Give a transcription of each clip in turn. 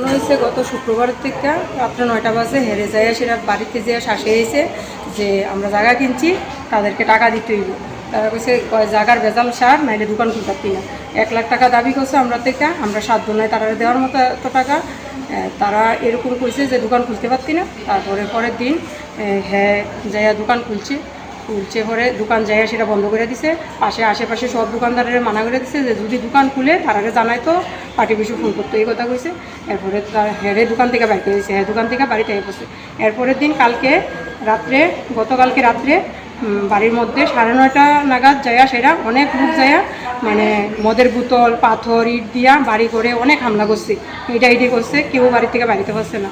ঘটনা হয়েছে গত শুক্রবার থেকে। রাত্রে নয়টা বাজে, হেরে যায় সেটা বাড়িতে যেয়ে শাসে এসে যে আমরা জায়গা কিনছি, তাদেরকে টাকা দিতে হইব। তারা কইছে জায়গার বেজাল সার, নাইলে দোকান খুলতে না এক লাখ টাকা দাবি করছে আমরা থেকে, আমরা সাত জন তারা দেওয়ার মতো এত টাকা। তারা এরকম কইছে যে দোকান খুলতে পারতি না। তারপরে পরের দিন হ্যাঁ যাইয়া দোকান খুলছে। খুলছে পরে দোকান যাইয়া সেটা বন্ধ করে দিছে। পাশে আশেপাশে সব দোকানদারের মানা করে দিছে যে, যদি দোকান খুলে তারাকে জানাই তো, পার্টি পিছু ফোন করতো। এই কথা কইছে। এরপরে তার হেরে দোকান থেকে বাড়িতে হয়েছে হ্যাঁ দোকান থেকে বাড়িতে পড়ছে। এরপরের দিন কালকে রাত্রে, গতকালকে রাত্রে বাড়ির মধ্যে সাড়ে নয়টা নাগাদ যায়া সেটা অনেক লোক যায়া মানে মদের বোতল, পাথর, ইট দিয়া বাড়ি করে অনেক হামলা করছে। এইটা ইটি করছে, কেউ বাড়ি থেকে বাড়িতে পারছে না।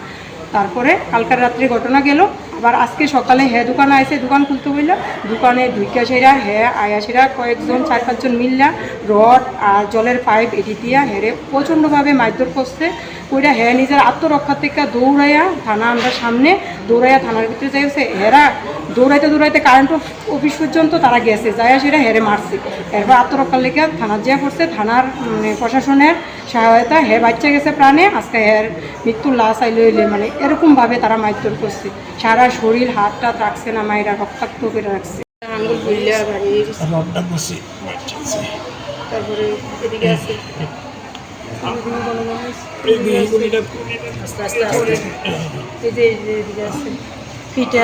তারপরে কালকার রাত্রে ঘটনা গেল। আবার আজকে সকালে হ্যাঁ দোকান আইসে দোকান খুলতে বলল দোকানে ঢুইকা সেরা হ্যাঁ আয়াসেরা কয়েকজন, চার পাঁচজন মিললা, রড আর জলের পাইপ এটি দিয়া হেরে প্রচণ্ডভাবে মারধর করছে। ওইটা হ্যাঁ নিজের আত্মরক্ষার থেকে দৌড়াইয়া থানা আমরা সামনে দৌড়াইয়া থানার ভিতরে যাইছে। হেরা দৌড়াইতে দৌড়াইতে কারেন্ট অফিস পর্যন্ত তারা গেছে। যাইয়া সেটা হেরে মারছে। এরপর আত্মরক্ষার লেগে থানার যা করছে থানার প্রশাসনের সহায়তা হে বাচ্চা গেছে প্রাণে। আজকে হের মৃত্যুর লাশ আইলে হইলে মানে এরকমভাবে তারা মারধর করছে। সারা শরীর হাত টাত রাখছে না মায়েরা রক্তাক্ত করে রাখছে। আঙ্গুল বুঝলে বাড়ির তারপরে এদিকে আছে। পিঠে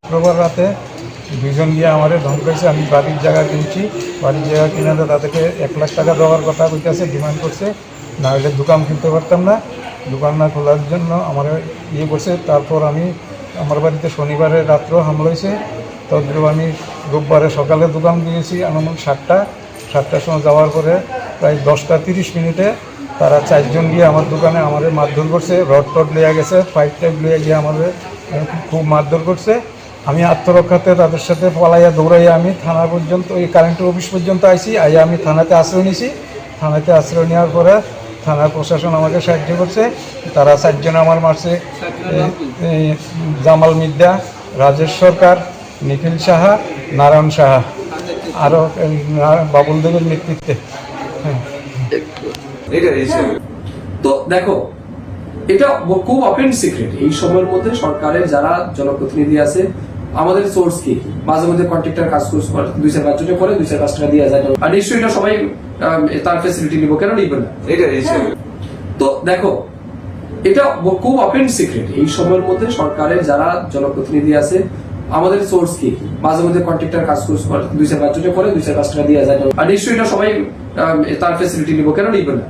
শুক্রবার রাতে দুজন গিয়ে আমাদের ধমকাইছে আমি বাড়ির জায়গা কিনছি বাড়ির জায়গা কিনে তাদেরকে এক লাখ টাকা দেওয়ার কথা কইতেছে ডিমান্ড করছে। না হলে দোকান কিনতে পারতাম না। দোকান না খোলার জন্য আমার ইয়ে করছে। তারপর আমি, আমার বাড়িতে শনিবারে রাত্রেও হামলা হয়েছে। তদ্রুপ আমি রোববারে সকালে দোকান দিয়েছি আনুমানিক সাতটা। সাতটার সময় যাওয়ার পরে প্রায় দশটা তিরিশ মিনিটে তারা চারজন গিয়ে আমার দোকানে আমাদের মারধর করছে। রড টড লিয়ে গেছে ফাইভ টাইপ লিয়ে গিয়ে আমাদের খুব মারধর করছে। আমি আত্মরক্ষাতে তাদের সাথে পলাইয়া দৌড়াইয়া আমি থানা পর্যন্ত ওই কারেন্টের অফিস পর্যন্ত আইছি। আইয়া আমি থানাতে আশ্রয় নিয়েছি। থানাতে আশ্রয় নেওয়ার পরে থানার প্রশাসন আমাকে সাহায্য করছে। তারা চারজন আমার মারছে। জামাল মিদ্যা রাজেশ সরকার নিখিল সাহা নারায়ণ সাহা। আরও বাবুল দেবের নেতৃত্বে। হ্যাঁ। তো দেখো এটা ব- খুব ওপেন সিক্রেট এই সময়ের মধ্যে সরকারের যারা জনপ্রতিনিধি আছে আমাদের সোর্স কি? মাঝে মধ্যে কন্ট্রাক্টর কাজ করছে করে, দুই চার পাঁচ জনে করে দুই চার পাঁচ টাকা দিয়ে যায়। আর নিশ্চয়ই এটা সবাই তার ফেসিলিটি নিব। কেন নিবে না? তো দেখো এটা খুব ওপেন সিক্রেট এই সময়ের মধ্যে সরকারের যারা জনপ্রতিনিধি আছে আমাদের সোর্স কি? মাঝে মধ্যে কন্ট্রাক্টর কাজ করছে করে, দুই চার পাঁচ জনে করে দুই চার পাঁচ টাকা দিয়ে যায়। আর নিশ্চয়ই এটা সবাই তার ফেসিলিটি নিব। কেন নিবে না?